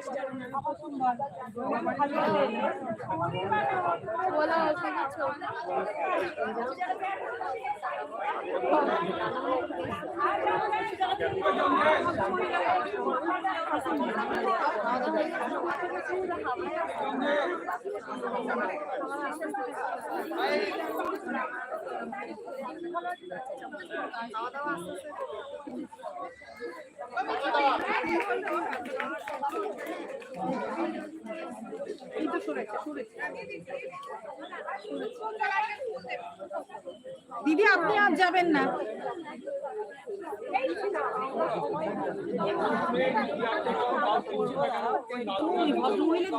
dance নিয়ে দিদি আপনি আর যাবেন না। ভদ্রমহিলা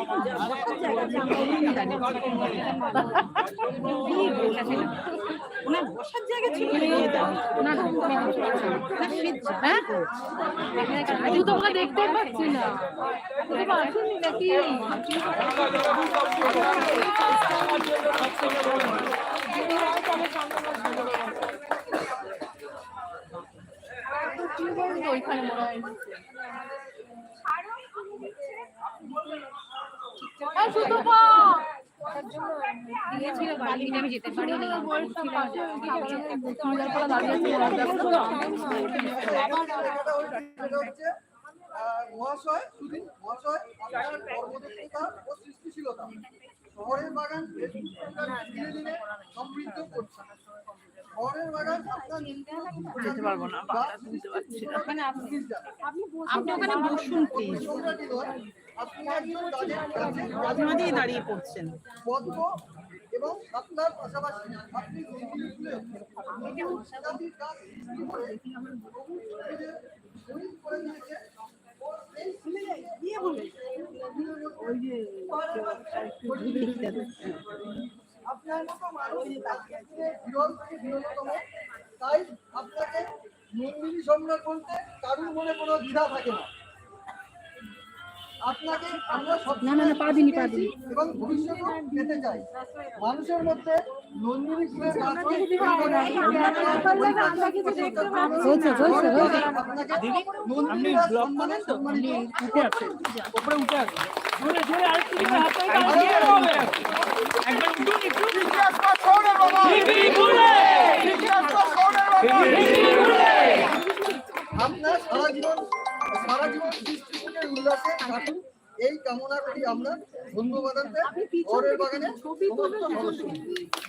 দেখুন, বসার জায়গা ছিল না হ্যাঁ শুধু তোমরা দেখতে পাচ্ছি না। নাকি? ওইখানে মনে হয়। হ্যাঁ, শুধু পা। দিয়েছিল বাড়ি আমি যেতে পারিনি। চুড়িদার পরা দাঁড়িয়ে আছে এটা হচ্ছে আহ, মহাশয় মহাশয় কর্মদক্ষতা ও সৃষ্টিশীলতা। শহরের বাগান ধীরে ধীরে সমৃদ্ধ করছে। শহরের বাগান আপনার পারব না মানে আপনি আপনি ওখানে বসুন প্লিজ দাঁড়িয়ে পড়ছেন। এবং আপনার পাশাপাশি আপনি মতো মানুষ বিরল থেকে বিরলতম তাই আপনাকে নন্দিনী সম্রাট বলতে কারুর মনে কোনো দ্বিধা থাকে না। না, না, না, পা দিনি, পা দিনি। এবং ভবিষ্যতেও পেতে চাই মানুষের মধ্যে আপনার সারা জীবন সারা জীবন উল্লাসে কাটুন এই কামনা করি আমরা ধন্যবাদ ঘরের বাগানে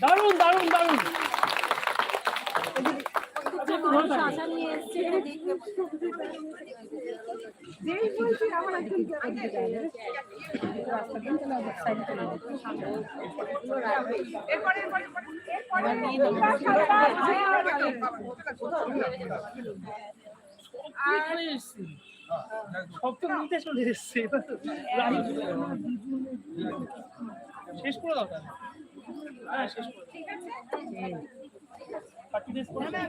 দারুণ দারুণ দারুণ। এরপরে সব তো নিতে চলে এসছি। শেষ করে দাও তাহলে। হ্যাঁ শেষ করে। Thirty days করে দাও।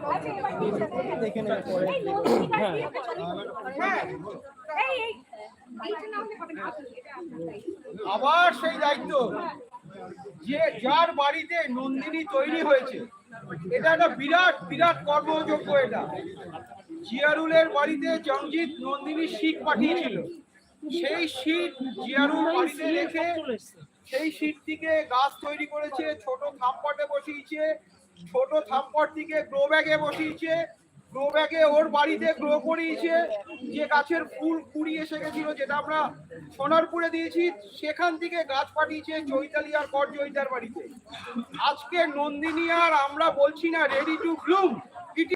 আবার সেই দায়িত্ব। যে যার বাড়িতে নন্দিনী তৈরি হয়েছে এটা একটা বিরাট বিরাট কর্মযোগ্য এটা। জিয়ারুলের বাড়িতে জংজিৎ নন্দিনী শীত পাঠিয়েছিল। সেই শীত জিয়ারুল বাড়িতে রেখে সেই শীতটিকে গাছ তৈরি করেছে, ছোট থাম্পটে বসিয়েছে, ছোট থাম্পট থেকে গ্রো ব্যাগে বসিয়েছে গ্রো ব্যাগে ওর বাড়িতে গ্রো করিয়েছে। যে গাছের ফুল কুড়ি এসে গেছিল, যেটা আমরা সোনারপুরে দিয়েছি, সেখান থেকে গাছ পাঠিয়েছে চৈতালি আর কর জয়িতার বাড়িতে। আজকে নন্দিনী আর আমরা বলছি না রেডি টু ব্লুম